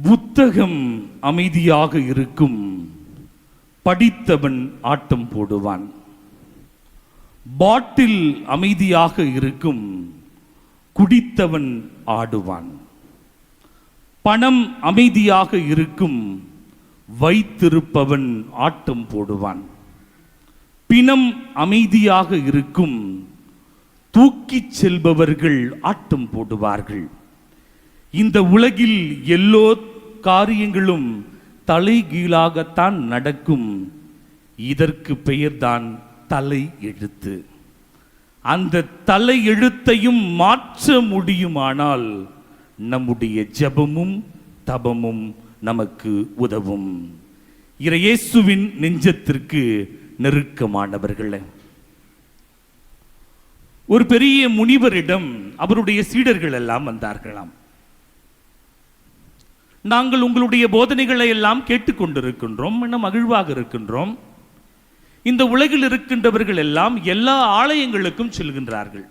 புத்தகம் அமைதியாக இருக்கும். படித்தவன் ஆட்டம் போடுவான். பாட்டில் அமைதியாக இருக்கும். குடித்தவன் ஆடுவான். பணம் அமைதியாக இருக்கும். வைத்திருப்பவன் ஆட்டம் போடுவான். பிணம் அமைதியாக இருக்கும். தூக்கிச் செல்பவர்கள் ஆட்டம் போடுவார்கள். இந்த உலகில் எல்லோ காரியங்களும் தலைகீழாகத்தான் நடக்கும். இதற்கு பெயர்தான் தலை எழுத்து அந்த தலை எழுத்தையும் மாற்ற முடியுமானால் நம்முடைய ஜெபமும் தபமும் நமக்கு உதவும். இறையேசுவின் நெஞ்சத்திற்கு நெருக்கமானவர்களே ஒரு பெரிய முனிவரிடம் அவருடைய சீடர்கள் எல்லாம் வந்தார்களாம். நாங்கள் உங்களுடைய போதனைகளை எல்லாம் கேட்டுக்கொண்டிருக்கின்றோம் என மகிழ்வாக இருக்கின்றோம். இந்த உலகில் இருக்கின்றவர்கள் எல்லாம் எல்லா ஆலயங்களுக்கும் செல்கின்றார்கள்.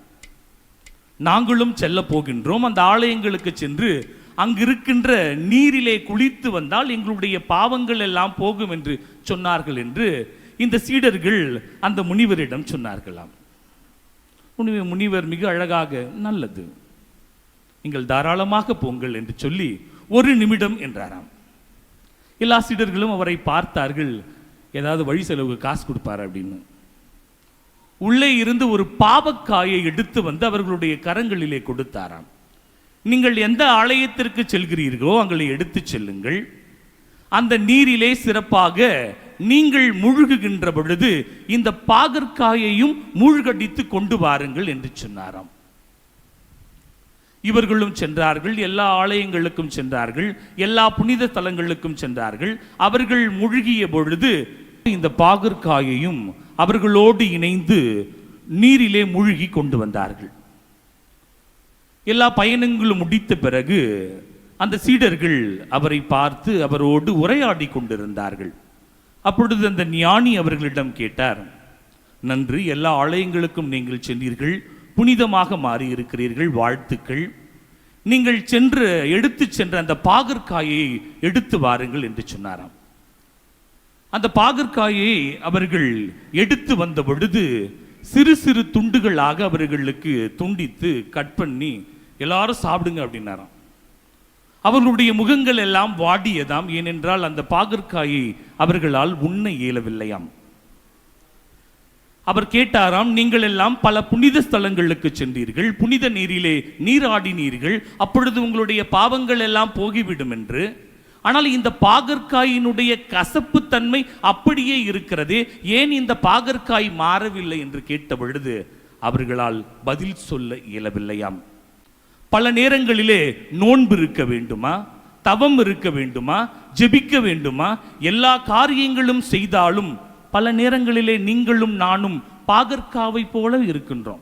நாங்களும் செல்ல போகின்றோம். அந்த ஆலயங்களுக்கு சென்று அங்கிருக்கின்ற நீரிலே குளித்து வந்தால் எங்களுடைய பாவங்கள் எல்லாம் போகும் என்று சொன்னார்கள் என்று இந்த சீடர்கள் அந்த முனிவரிடம் சொன்னார்களாம். முனிவர் முனிவர் மிக அழகாக நல்லது. நீங்கள் தாராளமாக போங்கள் என்று சொல்லி ஒரு நிமிடம் என்றாராம். எல்லா சீடர்களும் அவரை பார்த்தார்கள். ஏதாவது வழி செலவுக்கு காசு கொடுப்பார் அப்படின்னு. உள்ளே இருந்து ஒரு பாவக்காயை எடுத்து வந்து அவர்களுடைய கரங்களிலே கொடுத்தாராம். நீங்கள் எந்த ஆலயத்திற்கு செல்கிறீர்களோ அங்களை எடுத்து செல்லுங்கள். அந்த நீரிலே சிறப்பாக நீங்கள் முழுகுகின்ற பொழுது இந்த பாகற்காயையும் மூழ்கடித்து கொண்டு வாருங்கள் என்று சொன்னாராம். இவர்களும் சென்றார்கள் எல்லா ஆலயங்களுக்கும் சென்றார்கள் எல்லா புனித தலங்களுக்கும் சென்றார்கள். அவர்கள் முழுகிய பொழுது இந்த பாகற்காயையும் அவர்களோடு இணைந்து நீரிலே மூழ்கி கொண்டு வந்தார்கள். எல்லா பயணங்களும் முடித்த பிறகு அந்த சீடர்கள் அவரை பார்த்து அவரோடு உரையாடி கொண்டிருந்தார்கள். அப்பொழுது அந்த ஞானி அவர்களிடம் கேட்டார் நன்று எல்லா ஆலயங்களுக்கும் நீங்கள் சென்றீர்கள். புனிதமாக மாறி இருக்கிறீர்கள் வாழ்த்துக்கள். நீங்கள் சென்று எடுத்து சென்ற அந்த பாகற்காயை எடுத்து வாருங்கள் என்று சொன்னாராம். அந்த பாகற்காயை அவர்கள் எடுத்து வந்த பொழுது சிறு சிறு துண்டுகளாக அவர்களுக்கு துண்டித்து கட் பண்ணி எல்லாரும் சாப்பிடுங்க அப்படின்னாராம். அவர்களுடைய முகங்கள் எல்லாம் வாடியதாம். ஏனென்றால் அந்த பாகற்காயை அவர்களால் உண்ண இயலவில்லையாம். அவர் கேட்டாராம் நீங்கள் எல்லாம் பல புனித ஸ்தலங்களுக்கு சென்றீர்கள். புனித நீரிலே நீராடினீர்கள். அப்பொழுது உங்களுடைய பாவங்கள் எல்லாம் போகிவிடும் என்று. ஆனால் இந்த பாகற்காயினுடைய கசப்பு தன்மை அப்படியே இருக்கிறது. ஏன் இந்த பாகற்காய் மாறவில்லை? என்று கேட்ட பொழுது அவர்களால் பதில் சொல்ல இயலவில்லையாம். பல நேரங்களிலே நோன்பு இருக்க வேண்டுமா? தவம் இருக்க வேண்டுமா? ஜெபிக்க வேண்டுமா? எல்லா காரியங்களும் செய்தாலும் பல நேரங்களிலே நீங்களும் நானும் பாகற்காவை போல இருக்கின்றோம்.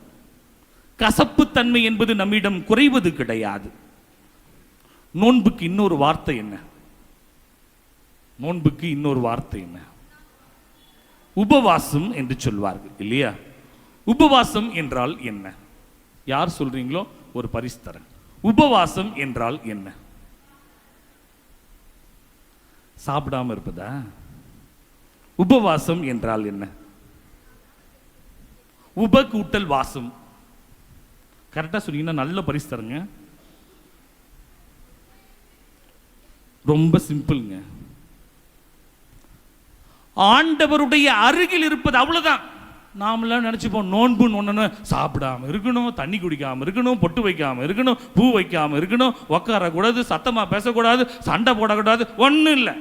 கசப்புத்தன்மை என்பது நம்மிடம் குறைவது கிடையாது. நோன்புக்கு இன்னொரு வார்த்தை என்ன? நோன்புக்கு இன்னொரு வார்த்தை என்ன? உபவாசம் என்று சொல்வார்கள் இல்லையா? உபவாசம் என்றால் என்ன? யார் சொல்றீங்களோ? ஒரு பரிசு தரேன் உபவாசம் என்றால் என்ன? சாப்பிடாம இருப்பதா? உபவாசம் என்றால் என்ன? உப கூட்டல் வாசம் கரெக்டாக சொன்னீங்கன்னா நல்ல பரிசு தருங்க. ரொம்ப சிம்பிள்ங்க. ஆண்டவருடைய அருகில் இருப்பது அவ்வளோதான் நாமெல்லாம் நினச்சிப்போம் நோன்புன்னு ஒன்று சாப்பிடாம இருக்கணும் தண்ணி குடிக்காமல் இருக்கணும் பொட்டு வைக்காமல் இருக்கணும் பூ வைக்காமல் இருக்கணும் உட்காரக்கூடாது சத்தமாக பேசக்கூடாது சண்டை போடக்கூடாது ஒன்றும் இல்லை.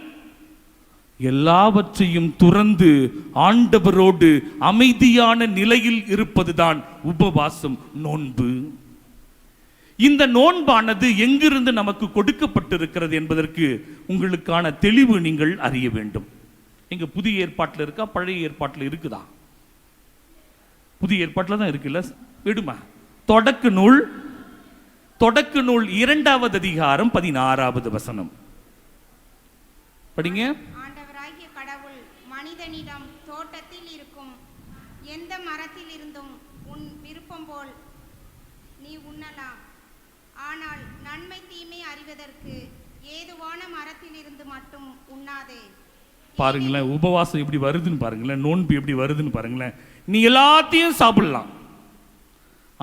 எல்லாவற்றையும் துறந்து ஆண்டவரோடு அமைதியான நிலையில் இருப்பதுதான் உபவாசம் நோன்பு. இந்த நோன்பானது எங்கிருந்து நமக்கு கொடுக்கப்பட்டிருக்கிறது என்பதற்கு உங்களுக்கான தெளிவு நீங்கள் அறிய வேண்டும். எங்க புதிய ஏற்பாட்டில் இருக்கா? பழைய ஏற்பாட்டில் இருக்குதா? புதிய ஏற்பாட்டில் தான் இருக்குல்ல? விடுமா. தொடக்க நூல் தொடக்க நூல் இரண்டாவது அதிகாரம் பதினாறாவது வசனம். படிங்க. மனிதனிடம் தோட்டத்தில் இருக்கும். எந்த மரத்தில் இருந்தும் உன் விருப்பம் போல் நீ உண்ணலாம். ஆனால் நன்மை தீமை அறிவதற்கு ஏதுவான மரத்திலிருந்து மட்டும் உண்ணாதே. பாருங்களேன் உபவாசம் எப்படி வருதுன்னு பாருங்களேன் நோன்பு எப்படி வருதுன்னு பாருங்களேன். நீ எல்லாத்தையும் சாப்பிடலாம்.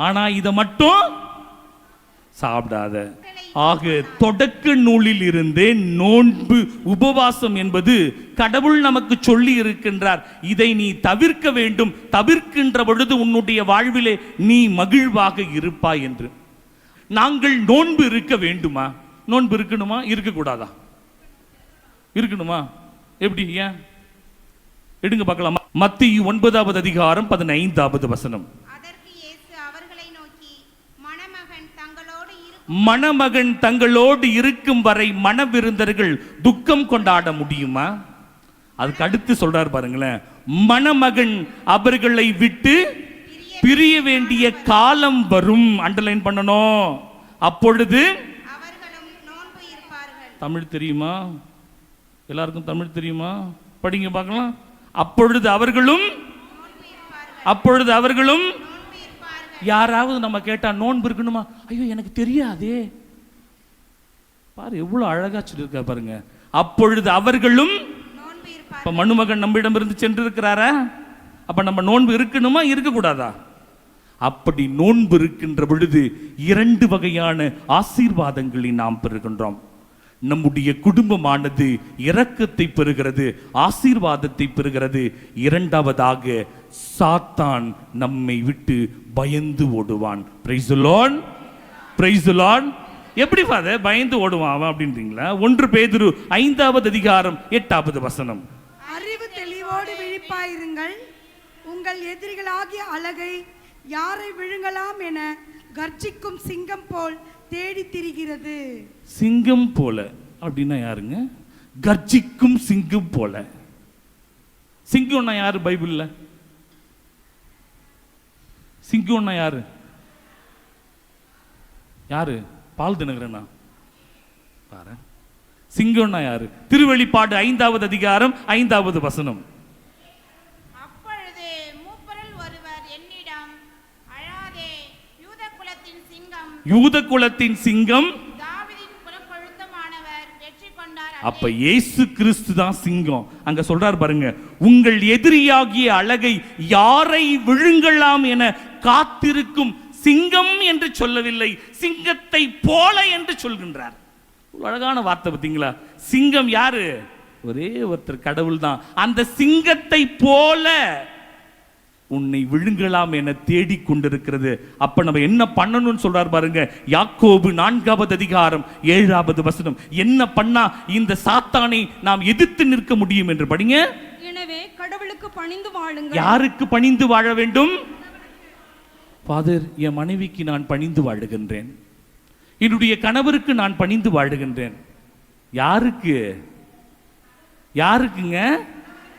ஆனா இதை மட்டும் சாப்பிடாத. ஆக தொடக்க நூலில் இருந்தே நோன்பு உபவாசம் என்பது கடவுள் நமக்கு சொல்லி இருக்கின்றார். இதை நீ தவிர்க்க வேண்டும். தவிர்க்கின்ற பொழுது உன்னுடைய வாழ்விலே நீ மகிழ்வாக இருப்பாய் என்று. நாங்கள் நோன்பு இருக்க வேண்டுமா? நோன்பு இருக்கணுமா? இருக்கக்கூடாதா? இருக்கணுமா? எப்படி? ஏன்? எடுங்க பார்க்கலாமா. மத்திய ஒன்பதாவது அதிகாரம் பதினைந்தாவது வசனம் அதற்கு இயேசு அவர்களை நோக்கி மணமகன் தங்களோடு இருக்கும் மணமகன் தங்களோடு இருக்கும் வரை மணவிருந்தர்கள் துக்கம் கொண்டாட முடியுமா? அதுக்கு அடுத்து சொல்றார் பாருங்களேன். மணமகன் அவர்களை விட்டு பிரிய வேண்டிய காலம் வரும். அண்டர்லைன் பண்ணணும். அப்பொழுது தமிழ் தெரியுமா? எல்லாருக்கும் தமிழ் தெரியுமா? படிங்க பார்க்கலாம். அப்பொழுது அவர்களும் அப்பொழுது அவர்களும் யாராவது நம்ம கேட்டா நோன்பு இருக்கணுமா? ஐயோ எனக்கு தெரியாதே. பாரு எவ்வளவு அழகா சொல்லியிருக்கா பாருங்க. அப்பொழுது அவர்களும் நோன்பு இருப்பார்கள் இப்ப மனுமகன் சென்று சென்றிருக்கிறாரா? அப்ப நம்ம நோன்பு இருக்கணுமா இருக்கக்கூடாதா? அப்படி நோன்பு இருக்கின்ற பொழுது இரண்டு வகையான ஆசீர்வாதங்களை நாம் பெறுகின்றோம். நம்முடைய குடும்பமானது இரக்கத்தை பெறுகிறது ஆசீர்வாதத்தை பெறுகிறது. இரண்டாவதாக சாத்தான் நம்மை விட்டு பயந்து ஓடுவான். பிரைஸ் லார்ட் எப்படி ஃபாதர் பயந்து ஓடுவான் அவன் அப்படின்றீங்களா? ஒன்று பேதுரு ஐந்தாவது அதிகாரம் எட்டாவது வசனம். அறிவு தெளிவோடு விழிப்பாயிருங்கள். உங்கள் எதிரிகளாகிய அழகை யாரை விழுங்கலாம் என கர்ஜிக்கும் சிங்கம் போல் தேடித் திரிகிறது. சிங்கம் போல அப்படின்னா யாருங்க? கர்ஜிக்கும் சிங்கம் போல. சிங்கம்னா யாரு? பைபிள்ல? சிங்கம்னா யாரு? யாரு? பால் தினகரனா? பாரு. சிங்கம்னா யாரு? திருவெளிப்பாடு ஐந்தாவது அதிகாரம் ஐந்தாவது வசனம். யூத குலத்தின் சிங்கம். அப்ப இயேசு கிறிஸ்து தான் சிங்கம். அங்க சொல்றார் பாருங்க உங்கள் எதிரியாகிய அழகை யாரை விழுங்கலாம் என காத்திருக்கும் சிங்கம் என்று சொல்லவில்லை சிங்கத்தை போல என்று சொல்கின்றார். அழகான வார்த்தை பார்த்தீங்களா? சிங்கம் யாரு? ஒரே ஒருத்தர் கடவுள் தான். அந்த சிங்கத்தை போல உன்னை விழுங்கலாம் என தேடிக் கொண்டிருக்கிறது. அப்ப நம்ம என்ன பண்ணணும்னு சொல்றார் பாருங்க. யாக்கோபு நான்காவது அதிகாரம் ஏழாவது வசனம். என்ன பண்ணா இந்த சாத்தானை நாம் எதிர்த்து நிற்க முடியும் என்று படிங்க. எனவே கடவுளுக்கு பணிந்து வாழுங்கள். யாருக்கு பணிந்து வாழ வேண்டும்? ஃபாதர் என் மனைவிக்கு நான் பணிந்து வாழுகின்றேன். என்னுடைய கணவருக்கு நான் பணிந்து வாழுகின்றேன். யாருக்கு? யாருக்குங்க?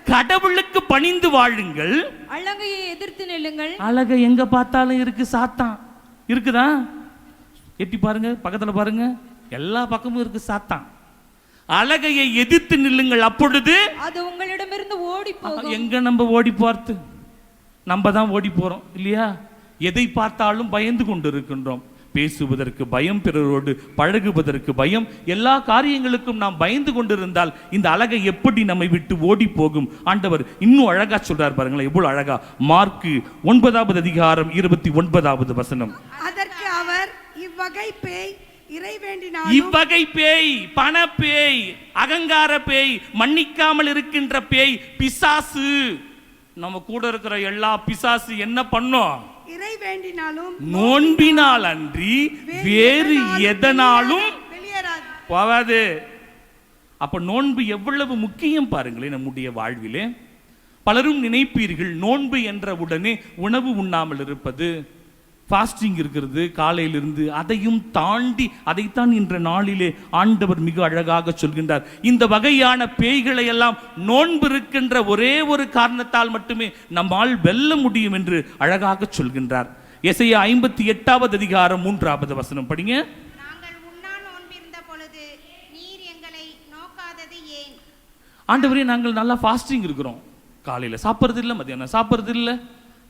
கடவுளுக்கு பணிந்து வாழுங்கள். அழகையை எதிர்த்து நில்லுங்கள். அழக எங்க பார்த்தாலும் இருக்கு சாத்தான். இருக்குதா? எட்டி பாருங்க பக்கத்துல பாருங்க. எல்லா பக்கமும் இருக்கு சாத்தான். அழகையை எதிர்த்து நில்லுங்கள் அப்பொழுது. அது உங்களிடமிருந்து ஓடி எங்க நம்ம ஓடி பார்த்து நம்ம தான் ஓடி போறோம் இல்லையா? எதை பார்த்தாலும் பயந்து கொண்டு இருக்கின்றோம் பேசுவதற்கு பயம் பிறரோடு பழகுவதற்கு பயம் எல்லா காரியங்களுக்கும் நாம் பயந்து கொண்டிருந்தால் இந்த அழகை எப்படி நம்மை விட்டு ஓடி போகும் ஆண்டவர் இன்னும் அழகா சொல்றார் பாருங்களேன் எவ்வளவு அழகா. மார்க்கு ஒன்பதாவது அதிகாரம் இருபத்தி ஒன்பதாவது வசனம். அதற்கு அவர் இவ்வகை பேய் இவ்வகை பேய் பண பேய் அகங்கார பேய் மன்னிக்காமல் இருக்கின்ற பேய் பிசாசு. நம்ம கூட இருக்கிற எல்லா பிசாசு என்ன பண்ணும்? இறை வேண்டினாலும் நோன்பினால் அன்றி வேறு எதனாலும் வெளியேறாது. போகாது. அப்ப நோன்பு எவ்வளவு முக்கியம் பாருங்களேன் நம்முடைய வாழ்விலே. பலரும் நினைப்பீர்கள் நோன்பு என்ற உடனே உணவு உண்ணாமல் இருப்பது ஃபாஸ்டிங் இருக்கிறது காலையிலிருந்து அதையும் தாண்டி அதைத்தான் இன்ற நாளிலே ஆண்டவர் மிக அழகாக சொல்கின்றார். இந்த வகையான பேய்களை எல்லாம் நோன்பு இருக்கின்ற ஒரே ஒரு காரணத்தால் மட்டுமே நம்மால் வெல்ல முடியும் என்று அழகாக சொல்கின்றார். எசையா ஐம்பத்தி எட்டாவது அதிகாரம் மூன்றாவது வசனம் படிங்க. ஆண்டவரே நாங்கள் நல்லா ஃபாஸ்டிங் இருக்கிறோம். காலையில் சாப்பிட்றது இல்லை மத்தியானம் சாப்பிட்றது இல்லை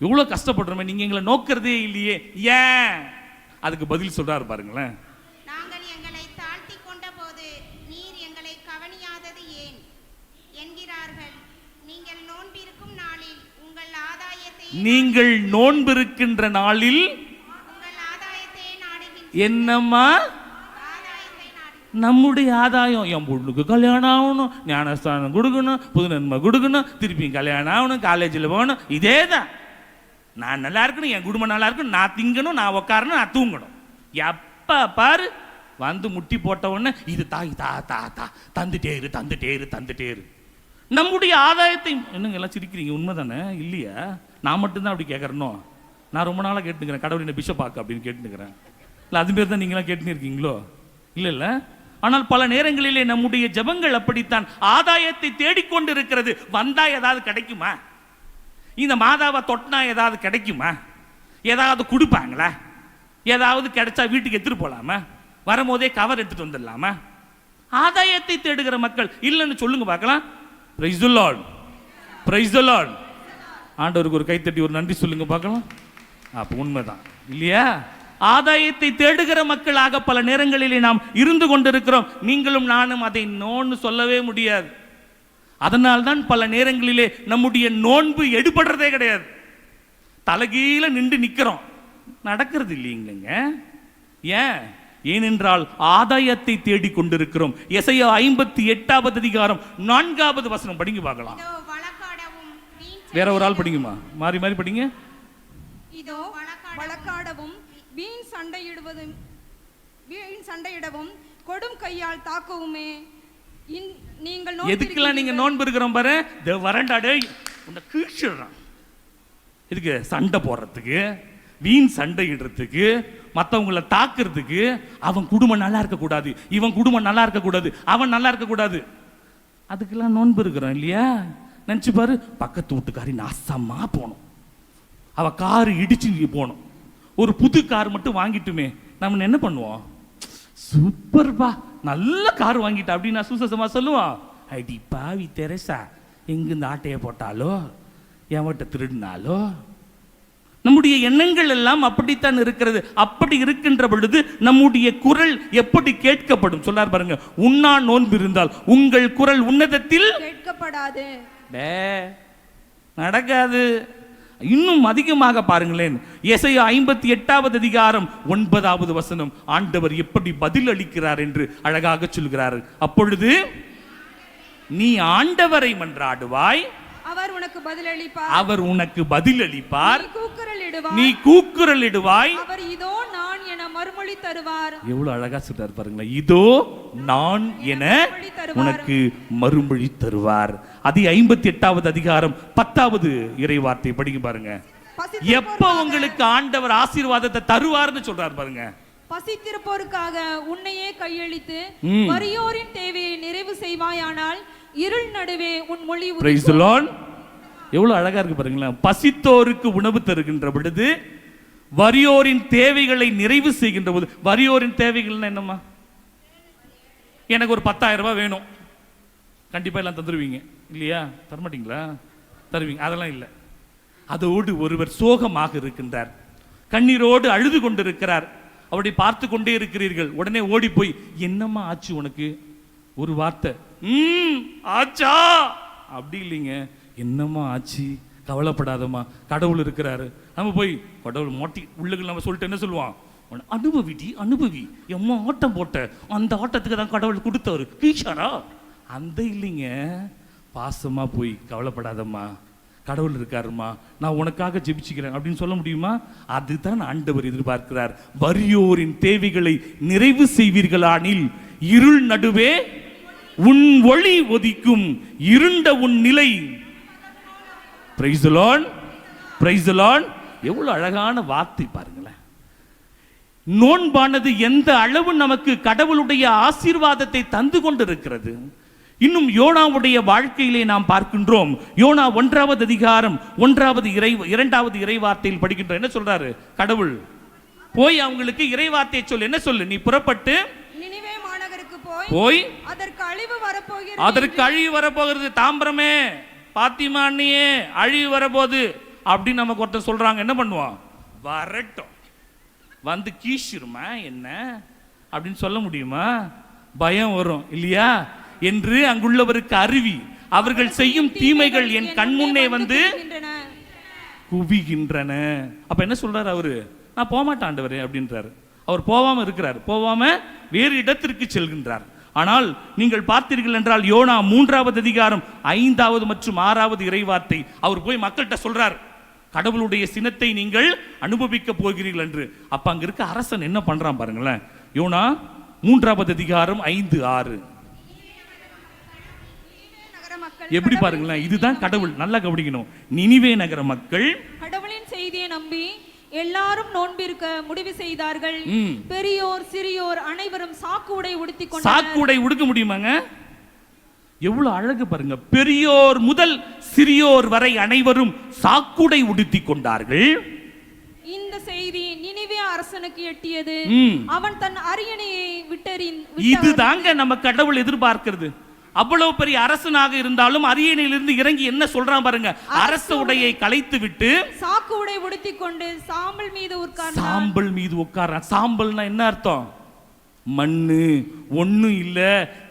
எவ்வளோ கஷ்டப்படுறோமே நீங்கள் எங்களை நோக்கிறதே இல்லையே. ஏன்? அதுக்கு பதில் சொல்றாரு பாருங்களேன். நாங்கள் எங்களை தாழ்த்தி கொண்ட போது என்கிறார்கள் நீங்கள் நோன்பிருக்கும் நாளில் உங்கள் ஆதாயத்தை நீங்கள் நோன்பிருக்கின்ற நாளில் உங்கள் ஆதாயத்தை நாடுகின்ற என்னம்மா? நம்முடைய ஆதாயம் என் பொண்ணுக்கு கல்யாணம் ஆகணும் ஞானஸ்தானம் கொடுக்கணும் புது நன்மை கொடுக்கணும் திருப்பி கல்யாணம் ஆகணும் காலேஜில் போகணும் இதே தான் நான் நல்லா இருக்கணும் என் குடும்பம் நல்லா இருக்கணும் நான் திங்கணும் நான் உட்காரணும் நான் தூங்கணும். எப்போ பாரு வந்து முட்டி போட்டவொடனே இது தாய் தா தா தா தந்துட்டே இரு தந்துட்டே இரு தந்துட்டே இரு. நம்முடைய ஆதாயத்தை என்னங்க எல்லாம் சிரிக்கிறீங்க? உண்மைதானே? இல்லையா? நான் மட்டும்தான் அப்படி கேட்குறனோ நான் ரொம்ப நாளாக கேட்டுக்கிறேன் கடவுள் என்ன பிஷப் ஆக்கு அப்படின்னு கேட்டுக்கிறேன் இல்லை அது பேர் தான் நீங்களாம் கேட்டுன்னு இருக்கீங்களோ இல்லை இல்லை. ஆனால் பல நேரங்களிலே நம்முடைய ஜெபங்கள் அப்படித்தான் ஆதாயத்தை தேடிக்கொண்டு இருக்கிறது வந்தா ஏதாவது கிடைக்குமா? இந்த மாதாவை தொட்டினா ஏதாவது கிடைக்குமா? ஏதாவது கொடுப்பாங்களா? ஏதாவது கிடைச்சா வீட்டுக்கு எடுத்துட்டு போகலாமா வரும்போதே கவர் எடுத்துட்டு வந்துடலாமா? ஆதாயத்தை தேடுகிற மக்கள் இல்லைன்னு சொல்லுங்க பார்க்கலாம். பிரைஸ் லார்ட் பிரைஸ் லார்ட் ஆண்டவருக்கு ஒரு கைத்தட்டி ஒரு நன்றி சொல்லுங்க பார்க்கலாம். அப்போ உண்மைதான். இல்லையா? ஆதாயத்தை தேடுகிற மக்களாக பல நேரங்களிலே நாம் இருந்து கொண்டிருக்கிறோம். நீங்களும் நானும் அதை நோன்னு சொல்லவே முடியாது. அதனால்தான் பல நேரங்களிலே நம்முடைய நோன்பு எடுபடுறதே கிடையாது. தலைகீழ நின்று நிக்கிறோம். நடக்கிறது இல்லைங்களங்க. ஏன்? ஏனென்றால் ஆதாயத்தை தேடிக் கொண்டிருக்கிறோம். எசையா ஐம்பத்தி எட்டாவது அதிகாரம் நான்காவது வசனம். படிங்க பார்க்கலாம். வேற ஒரு ஆள் படிங்குமா மாறி மாறி படிங்க. இதோ வழக்காடவும் வீண் சண்டையிடுவதும் வீண் சண்டையிடவும் கொடும் கையால் தாக்கவுமே நீங்கள் எதுக்கெல்லாம் நீங்க நோன்பு இருக்கிறோம் பாரு? இந்த வரண்டா டேய் உன்னை கீழ்ச்சிடுறான். இதுக்கு சண்டை போடுறதுக்கு வீண் சண்டையிடுறதுக்கு மற்றவங்கள தாக்குறதுக்கு அவன் குடும்பம் நல்லா இருக்கக்கூடாது இவன் குடும்பம் நல்லா இருக்கக்கூடாது அவன் நல்லா இருக்கக்கூடாது. அதுக்கெல்லாம் நோன்பு இருக்கிறோம் இல்லையா? நினச்சி பாரு பக்கத்து வீட்டுக்காரி நாசமாக போகணும் அவள் காரு இடிச்சு இங்க போகணும் ஒரு புது கார் மட்டும் வாங்கிட்டுமே நம்ம என்ன பண்ணுவோம்? சூப்பர்பா நல்ல கார் வாங்கிட்டா அப்படின்னு நான் சுசசமா சொல்லுவான். அடி பாவி தெரசா எங்க இந்த ஆட்டையை போட்டாலோ என்கிட்ட திருடினாலோ? நம்முடைய எண்ணங்கள் எல்லாம் அப்படித்தான் இருக்கிறது. அப்படி இருக்கின்ற பொழுது நம்முடைய குரல் எப்படி கேட்கப்படும்? சொல்லார் பாருங்க. உண்ணா நோன்பு இருந்தால் உங்கள் குரல் உன்னதத்தில் கேட்கப்படாது. நடக்காது. இன்னும் அதிகமாக பாருங்களேன். எசையா ஐம்பத்தி எட்டாவது அதிகாரம் ஒன்பதாவது வசனம். ஆண்டவர் எப்படி பதில் அளிக்கிறார் என்று அழகாக சொல்கிறார். அப்பொழுது நீ ஆண்டவரை மன்றாடுவாய் அவர் உனக்கு பதிலளிப்பார் அவர் உனக்கு பதில் அளிப்பார். நீ நீ கூக்குரலிடுவாய் அவர் இதோ நான் என மறுமொழி தருவார். எவ்வளவு அழகா சொல்றாரு பாருங்களேன். இதோ நான் என உனக்கு மறுமொழி தருவார். அதி ஐம்பத்தி எட்டாவது அதிகாரம் பத்தாவது இறை வார்த்தை படிக்க பாருங்க எப்ப உங்களுக்கு ஆண்டவர் ஆசீர்வாதத்தை தருவார்னு சொல்றாரு பாருங்க. பசித்திருப்போருக்காக உன்னையே கையளித்து. வறியோரின் தேவையை நிறைவு செய்வாயானால் இருள் நடுவே உன் மொழி எவ்வளவு அழகா இருக்கு பாருங்களேன். பசித்தோருக்கு உணவு தருகின்ற பொழுது வறியோரின் தேவைகளை நிறைவு செய்கின்ற போது வறியோரின் தேவைகள்னா என்னம்மா? எனக்கு ஒரு பத்தாயிரம் ரூபாய் வேணும். கண்டிப்பாக எல்லாம் தந்துருவீங்க. இல்லையா? தரமாட்டிங்களா? தருவீங்க. அதெல்லாம் இல்லை. அதோடு ஒருவர் சோகமாக இருக்கின்றார். கண்ணீரோடு அழுது கொண்டிருக்கிறார். அவரை பார்த்து கொண்டே இருக்கிறீர்கள். உடனே ஓடி போய் என்னம்மா ஆச்சு உனக்கு? ஒரு வார்த்தை. ம் ஆச்சா? அப்படி இல்லைங்க. என்னம்மா ஆச்சு? கவலைப்படாதம்மா. கடவுள் இருக்கிறாரு. நம்ம போய் கடவுள் மோட்டி உள்ளுக்கு நம்ம சொல்லிட்டு என்ன சொல்லுவான்? உன்னை அனுபவிடி அனுபவி. எம்மா ஆட்டம் போட்ட அந்த ஆட்டத்துக்கு தான் கடவுள் கொடுத்தவர். கீஷாரா? அந்த இல்லைங்க. பாசமா போய் கவலைப்படாதம்மா. கடவுள் இருக்காருமா நான் உனக்காக ஜெபிச்சுக்கிறேன் அப்படின்னு சொல்ல முடியுமா? அதுதான் ஆண்டவர் எதிர்பார்க்கிறார். வறியோரின் தேவைகளை நிறைவு செய்வீர்களானில் இருள் நடுவே உன் ஒளி ஒதிக்கும். இருண்ட உன் நிலை. பிரைசலான் பிரைசலான் எவ்வளவு அழகான வார்த்தை பாருங்களேன். நோன்பானது எந்த அளவு நமக்கு கடவுளுடைய ஆசீர்வாதத்தை தந்து கொண்டிருக்கிறது? இன்னும் யோனாவுடைய வாழ்க்கையிலே நாம் பார்க்கின்றோம். யோனா ஒன்றாவது அதிகாரம் ஒன்றாவது இறை இரண்டாவது இறை வார்த்தையில் படிக்கின்ற என்ன சொல்றாரு? கடவுள். போய் அவங்களுக்கு இறை வார்த்தையை சொல்லு என்ன சொல்லு? நீ புறப்பட்டு போய் அதற்கு அழிவு வரப்போகிறது அதற்கு அழிவு வரப்போகிறது. தாம்பரமே பாத்திமா அண்ணியே அழிவு வரப்போகுது அப்படின்னு நமக்கு ஒருத்தர் சொல்றாங்க. என்ன பண்ணுவோம் வரட்டும். வந்து கீசிருமா என்ன? அப்படின்னு சொல்ல முடியுமா? பயம் வரும். இல்லையா? என்று அங்குள்ளவருக்கு அருவி. அவர்கள் செய்யும் தீமைகள் என் கண்முன்னே வந்து குவிகின்றன. அப்ப என்ன சொல்றாரு அவரு? நான் போக மாட்டேன் ஆண்டவரே அப்படின்றாரு. அவர் போகாம இருக்கிறார். போகாம வேறு இடத்திற்கு செல்கின்றார். ஆனால் நீங்கள் பார்த்தீர்கள் என்றால் யோனா மூன்றாவது அதிகாரம் ஐந்தாவது மற்றும் ஆறாவது இறைவார்த்தை. அவர் போய் மக்கள்கிட்ட சொல்றார் கடவுளுடைய சினத்தை நீங்கள் அனுபவிக்க போகிறீர்கள் என்று. அப்ப அங்க இருக்க அரசன் என்ன பண்றான் பாருங்களேன். யோனா மூன்றாவது அதிகாரம் ஐந்து ஆறு. எப்படி பாருங்களேன் இதுதான் கடவுள். நல்லா கவனிக்கணும். நினிவே நகர மக்கள். கடவுளின் செய்தியை நம்பி எல்லாரும் நோன்பிருக்க முடிவு செய்தார்கள். பெரியோர் சிறியோர் அனைவரும் சாக்கு உடை உடுத்திக் கொண்டனர். சாக்குடை உடுக்க முடியுமாங்க? எவ்வளவு அழகு பாருங்க. பெரியோர் முதல் சிறியோர் வரை அனைவரும் சாக்குடை உடுத்தி கொண்டார்கள். இந்த செய்தி நினிவே அரசனுக்கு எட்டியது. அவன் தன் அரியணையை விட்டறின் இது தாங்க நம்ம கடவுள் எதிர்பார்க்கிறது. அவ்வளவு பெரிய அரசனாக இருந்தாலும் அரியணையிலிருந்து இறங்கி என்ன சொல்றான் பாருங்க? அரச உடையை களைத்து விட்டு சாக்கு உடை உடுத்திக் கொண்டு சாம்பல் மீது உட்கார்ந்தான். சாம்பல் மீது உட்கார்றான் சாம்பல்னா என்ன அர்த்தம்? மண்ணு. ஒண்ணும் இல்ல.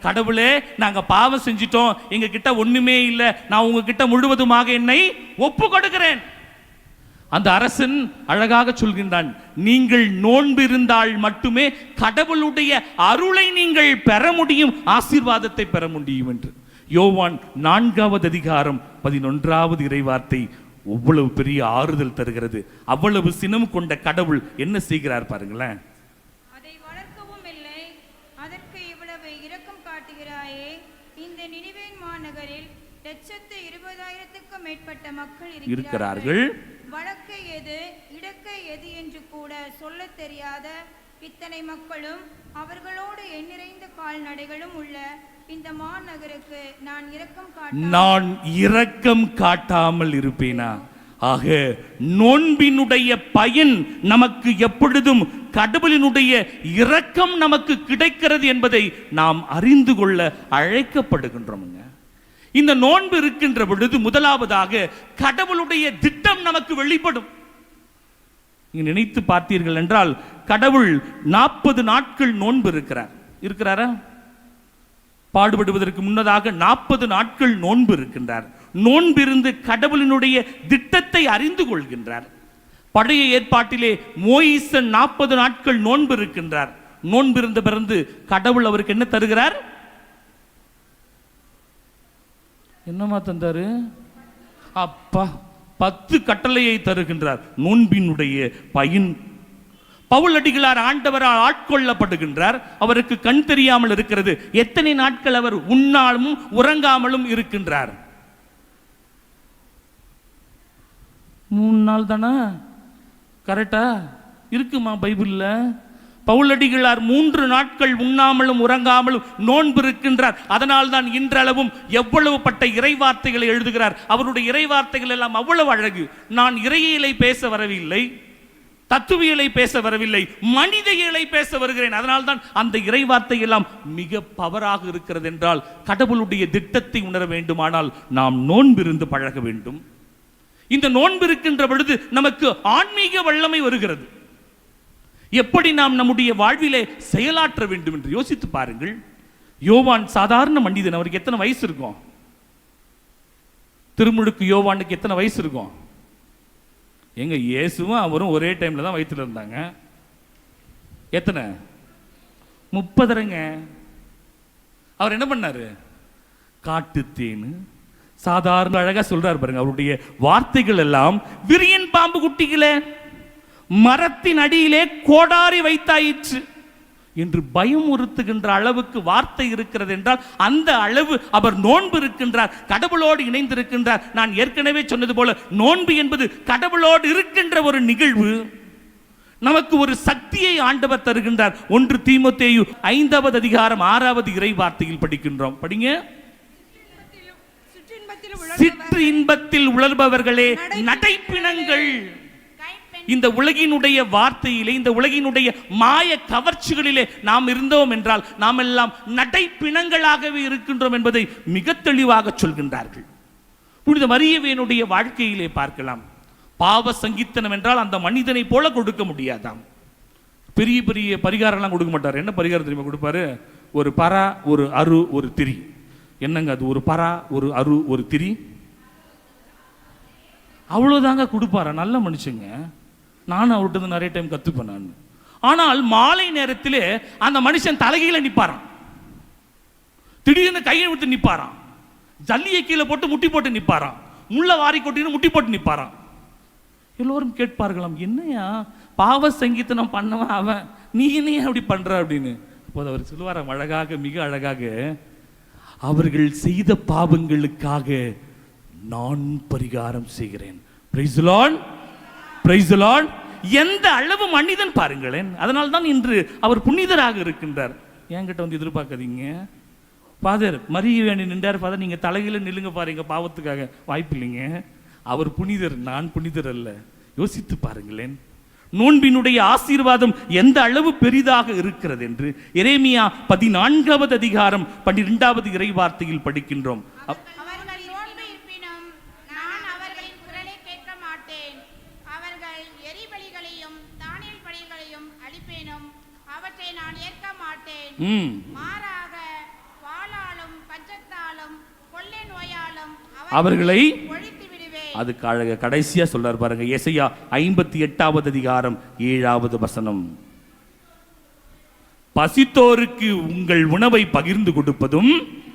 கடவுளே நாங்க பாவம் செஞ்சிட்டோம். எங்க கிட்ட ஒண்ணுமே இல்ல. நான் உங்ககிட்ட முழுவதுமாக என்னை ஒப்பு கொடுக்கிறேன் அந்த அரசன் அழகாக சொல்கின்றான் நீங்கள் நோன்பு இருந்தால் மட்டுமே கடவுளுடைய அருளை நீங்கள் பெற முடியும் ஆசீர்வாதத்தை பெற முடியும் என்று. யோவான் நான்காவது அதிகாரம் பதினொன்றாவது இறைவார்த்தை அவ்வளவு பெரிய ஆறுதல் தருகிறது. அவ்வளவு சினம் கொண்ட கடவுள் என்ன செய்கிறார் பாருங்களேன். இருக்கிறார்கள். வழக்கை எது இடக்கை எது என்று கூட சொல்ல தெரியாத இத்தனை மக்களும் அவர்களோடு எண்ணிறைந்த கால்நடைகளும் உள்ள இந்த மாநகருக்கு நான் இரக்கம் நான் இரக்கம் காட்டாமல் இருப்பேனா? ஆக நோன்பினுடைய பயன் நமக்கு எப்பொழுதும் கடவுளினுடைய இரக்கம் நமக்கு கிடைக்கிறது என்பதை நாம் அறிந்து கொள்ள அழைக்கப்படுகின்றோம்ங்க. இந்த நோன்பு இருக்கின்ற பொழுது முதலாவதாக கடவுளுடைய திட்டம் நமக்கு வெளிப்படும். நீங்க நினைத்து பார்த்தீர்கள் என்றால் கடவுள் நாற்பது நாட்கள் நோன்பு இருக்கிறார். இருக்கிறாரா? பாடுபடுவதற்கு முன்னதாக நாற்பது நாட்கள் நோன்பு இருக்கின்றார். நோன்பிருந்து கடவுளினுடைய திட்டத்தை அறிந்து கொள்கின்றார். பழைய ஏற்பாட்டிலே மோயிசன் நாற்பது நாட்கள் நோன்பு இருக்கின்றார். நோன்பிருந்த பிறந்து கடவுள் அவருக்கு என்ன தருகிறார்? என்னமா தந்தாரு? அப்பா பத்து கட்டளையை தருகின்றார். நோன்பினுடைய பயன். பவுல் அடிகளார் ஆண்டவரால் ஆட்கொள்ளப்படுகின்றார். அவருக்கு கண் தெரியாமல் இருக்கிறது. எத்தனை நாட்கள் அவர் உண்ணாலும் உறங்காமலும் இருக்கின்றார்? மூணு நாள் தானே? கரெக்டா இருக்குமா பைபிள்ல? பவுலடிகளார் மூன்று நாட்கள் உண்ணாமலும் உறங்காமலும் நோன்பு இருக்கின்றார். அதனால் தான் இன்றளவும் எவ்வளவு பட்ட இறைவார்த்தைகளை எழுதுகிறார். அவருடைய இறைவார்த்தைகள் எல்லாம் அவ்வளவு அழகு. நான் இறையிலை பேச வரவில்லை தத்துவியலை பேச வரவில்லை மனித இயலை பேச வருகிறேன். அதனால் தான் அந்த இறைவார்த்தை எல்லாம் மிக பவராக இருக்கிறது என்றால் கடவுளுடைய திட்டத்தை உணர வேண்டுமானால் நாம் நோன்பிருந்து பழக வேண்டும். இந்த நோன்பு இருக்கின்ற பொழுது நமக்கு ஆன்மீக வல்லமை வருகிறது. எப்படி நாம் நம்முடைய வாழ்விலே செயலாற்ற வேண்டும் என்று யோசித்து பாருங்கள். யோவான் சாதாரண மனிதன் அவருக்கு எத்தனை வயசு இருக்கும்? திருமுழுக்கு யோவானுக்கு எத்தனை வயசு இருக்கும்? எங்க இயேசுவும் அவரும் ஒரே டைம்ல தான் வயிற்றுல இருந்தாங்க. எத்தனை? முப்பதரைங்க. அவர் என்ன பண்ணாரு? காட்டுத்தேன் சாதாரண அழகா சொல்றாரு பாருங்க அவருடைய வார்த்தைகள் எல்லாம் விரியன் பாம்பு குட்டிகளே. மரத்தின் அடியிலே கோடாரி வைத்தாயிற்று என்று பயமுறுத்துகின்ற அளவுக்கு வார்த்தை இருக்கிறது என்றால் அந்த அளவு அவர் நோன்பு இருக்கின்றார் கடவுளோடு இணைந்திருக்கின்றார். நான் ஏற்கனவே சொன்னது போல நோன்பு என்பது கடவுளோடு இருக்கின்ற ஒரு நிகழ்வு. நமக்கு ஒரு சக்தியை ஆண்டவர் தருகின்றார். ஒன்று தீமோத்தேயு ஐந்தாவது அதிகாரம் ஆறாவது இறை வார்த்தையில் படிக்கின்றோம். படிங்க. சிற்று இன்பத்தில் உழல்பவர்களே நடைப்பிணங்கள். இந்த உலகினுடைய வார்த்தையிலே இந்த உலகினுடைய மாய கவர்ச்சிகளிலே நாம் இருந்தோம் என்றால் நாம் எல்லாம் நடைப்பிணங்களாகவே இருக்கின்றோம் என்பதை மிக தெளிவாக சொல்கின்றார்கள். புனித மரியவேனுடைய வாழ்க்கையிலே பார்க்கலாம். பாவ சங்கீத்தனம் என்றால் அந்த மனிதனை போல கொடுக்க முடியாதாம். பெரிய பெரிய பரிகாரம்லாம் கொடுக்க மாட்டார். என்ன பரிகாரம் தெரியுமா கொடுப்பாரு? ஒரு பரா ஒரு அரு ஒரு திரி. என்னங்க அது? ஒரு பரா ஒரு அரு ஒரு திரி? அவ்வளோதாங்க கொடுப்பாரா? நல்ல மனுஷங்க. நானும் அவர்கிட்ட இருந்து நிறைய டைம் கற்றுப்பேன் நான். ஆனால் மாலை நேரத்திலே அந்த மனுஷன் தலைகீழ நிற்பாரான் திடீர்னு கையை விட்டு நிற்பாரான் ஜல்லியை கீழே போட்டு முட்டி போட்டு நிற்பாரான் முள்ள வாரி கொட்டின்னு முட்டி போட்டு நிற்பாரான் எல்லோரும் கேட்பார்களாம் என்னையா? பாவ சங்கீதனம் பண்ணவன் அவன். நீ என்னையா அப்படி பண்ற? அப்படின்னு. அப்போது அவர் சொல்லுவாராம் அழகாக மிக அழகாக அவர்கள் செய்த பாவங்களுக்காக நான் பரிகாரம் செய்கிறேன். பிரைஸ்லான் பிரைஸ் லார்ட் எந்த அளவு மனிதன் பாருங்களேன். அதனால தான் இன்று அவர் புனிதராக இருக்கின்றார். என்கிட்ட வந்து எதிர்பார்க்காதீங்க. ஃபாதர் மரிய வேண்டி நின்றார் ஃபாதர் நீங்க தலையில நில்லுங்க பாருங்க பாவத்துக்காக. வாய்ப்பு இல்லைங்க. அவர் புனிதர் நான் புனிதர் அல்ல. யோசித்து பாருங்களேன். நோன்பினுடைய ஆசீர்வாதம் எந்த அளவு பெரிதாக இருக்கிறது என்று எரேமியா பதினான்காவது அதிகாரம் பன்னிரெண்டாவது இறை வார்த்தையில் படிக்கின்றோம். அவர்களை அதுக்கு அழக கடைசியா சொல்றார் பாருங்க எசையா ஐம்பத்தி எட்டாவது அதிகாரம் ஏழாவது வசனம். பசித்தோருக்கு உங்கள் உணவை பகிர்ந்து கொடுப்பதும்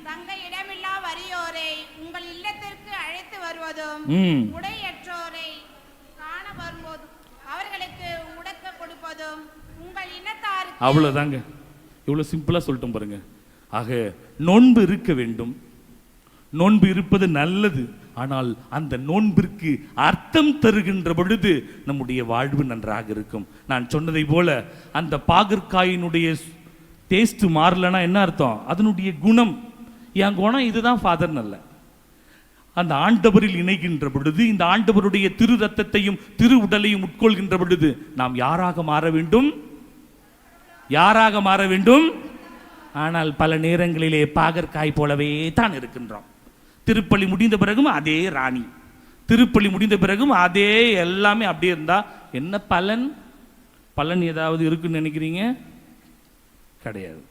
தங்க இடமில்லா வறியோரை உங்கள் இல்லத்திற்கு அழைத்து வருவதும் ம், உடையற்றோரை காண வரும்போது அவர்களுக்கு உடக்க கொடுப்பதும் உங்கள் இனத்தாருக்கு அவ்வளவுதாங்க. இவ்வளோ சிம்பிளாக சொல்லிட்டோம் பாருங்க. ஆக நோன்பு இருக்க வேண்டும். நோன்பு இருப்பது நல்லது. ஆனால் அந்த நோன்பிற்கு அர்த்தம் தருகின்ற பொழுது நம்முடைய வாழ்வு நன்றாக இருக்கும். நான் சொன்னதை போல அந்த பாகற்காயினுடைய டேஸ்ட் மாறலன்னா என்ன அர்த்தம்? அதனுடைய குணம். என் குணம் இதுதான் ஃபாதர் நல்ல. அந்த ஆண்டவரில் இணைகின்ற பொழுது இந்த ஆண்டவருடைய திரு ரத்தத்தையும் திரு உடலையும் உட்கொள்கின்ற பொழுது நாம் யாராக மாற வேண்டும்? யாராக மாற வேண்டும்? ஆனால் பல நேரங்களிலே பாகற்காய் போலவே தான் இருக்கின்றோம். திருப்பள்ளி முடிந்த பிறகும் அதே ராணி. திருப்பள்ளி முடிந்த பிறகும் அதே எல்லாமே அப்படியே இருந்தால் என்ன பலன்? பலன் ஏதாவது இருக்குன்னு நினைக்கிறீங்க? கிடையாது.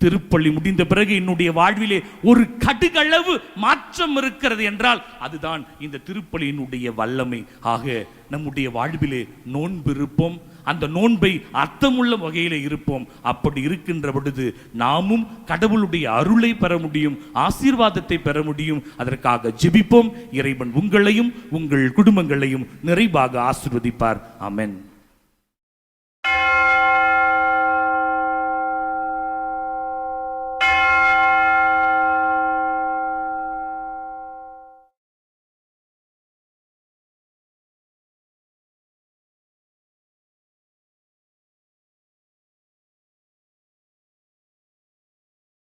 திருப்பள்ளி முடிந்த பிறகு என்னுடைய வாழ்விலே ஒரு கடுகளவு மாற்றம் இருக்கிறது என்றால் அதுதான் இந்த திருப்பள்ளியினுடைய வல்லமை. ஆக நம்முடைய வாழ்விலே நோன்பு இருப்போம் அந்த நோன்பை அர்த்தமுள்ள வகையில் இருப்போம். அப்படி இருக்கின்ற பொழுது நாமும் கடவுளுடைய அருளை பெற முடியும் ஆசீர்வாதத்தை பெற முடியும். அதற்காக ஜெபிப்போம். இறைவன் உங்களையும் உங்கள் குடும்பங்களையும் நிறைவாக ஆசிர்வதிப்பார். அமென்